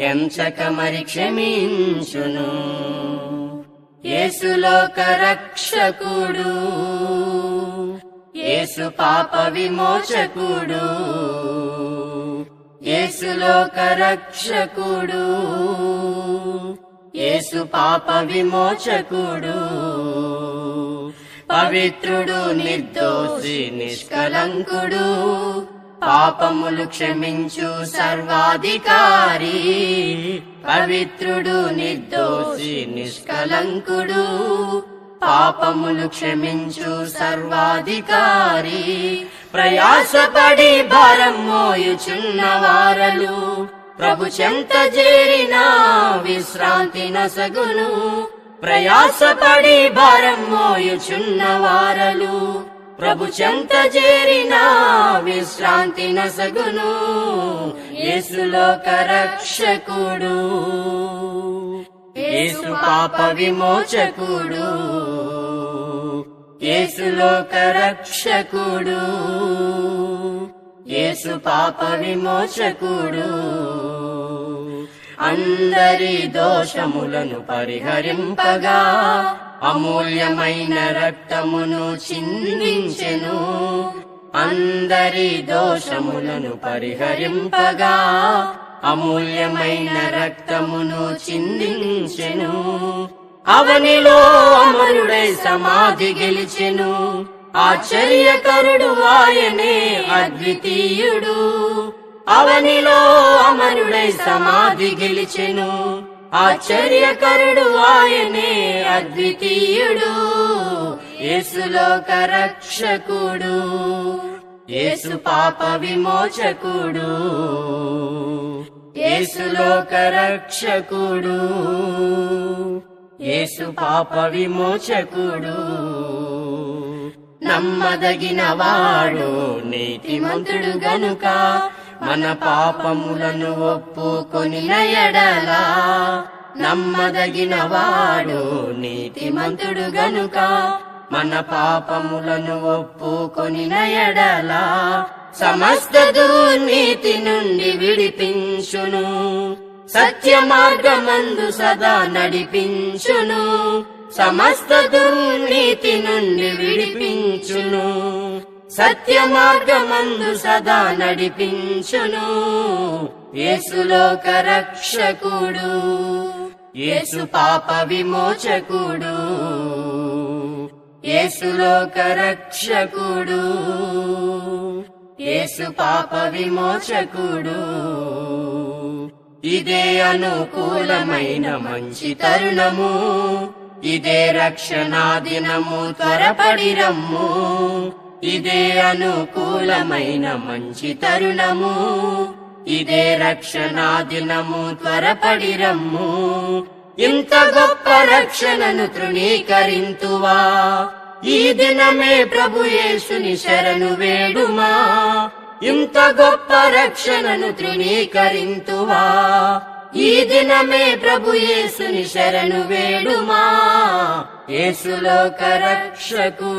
ఎంచకమరి క్షమించును యేసులోక రక్షకుడు యేసు పాప విమోచకుడు యేసులోక రక్షకుడు యేసు పాప విమోచకుడు పవిత్రుడు నిర్దోషి నిష్కలంకుడు పాపములు క్షమించు సర్వాధికారి. పవిత్రుడు నిర్దోషి నిష్కలంకుడు. పాపములు క్షమించు సర్వాధికారి. ప్రయాసపడి భారం మోయుచున్న వారలు. ప్రభు చెంత చేరిన విశ్రాంతి నసగును. ప్రయాసపడి భారం మోయుచున్న వారలు. ప్రభు చెంత చేరిన విశ్రాంతి నసగును. యేసులోక రక్షకుడు యేసు పాప విమోచకుడు. యేసులోక రక్షకుడు యేసు పాప విమోచకుడు. అందరి దోషములను పరిహరింపగా అమూల్యమైన రక్తమును చిందించెను. అందరి దోషములను పరిహరింపగా అమూల్యమైన రక్తమును చిందించెను. అవనిలో అమరుడై సమాధి గెలిచెను. ఆశ్చర్యకరుడు ఆయనే అద్వితీయుడు. అవనిలో అమరుడై సమాధి గెలిచెను. ఆశ్చర్యకరుడు ఆయనే అద్వితీయుడు. యేసులోక రక్షకుడు. యేసు పాప విమోచకుడు. యేసులోక రక్షకుడు. యేసు పాప విమోచకుడు. నమ్మదగిన వాడు నీతిమంతుడు గనుక. మన పాపములను ఒప్పుకొని నయడలా నమ్మదగిన వాడు నీతిమంతుడు గనుక. మన పాపములను ఒప్పుకొని నయడలా సమస్త దుర్నీతి నుండి విడిపించును. సత్య మార్గమందు సదా నడిపించును. సమస్త దుర్నీతి నుండి విడిపించును. సత్య మార్గమందు సదా నడిపించును. ఏసులోక రక్షకుడు ఏసు పాప విమోచకుడు. ఏసులోక రక్షకుడు ఏసు పాప విమోచకుడు. ఇదే అనుకూలమైన మంచి తరుణము. ఇదే రక్షణా దినము త్వరపడి రమ్ము. ఇదే అనుకూలమైన మంచి తరుణము. ఇదే రక్షణా దినము త్వరపడి రమ్ము ఇంత గొప్ప రక్షణను తృణీకరింతువా. ఈ దినమే ప్రభు యేసుని శరణు వేడుమా. ఇంత గొప్ప రక్షణను తృణీకరింతువా. ఈ దినమే ప్రభు యేసుని శరణు వేడుమా. యేసులోక రక్షకు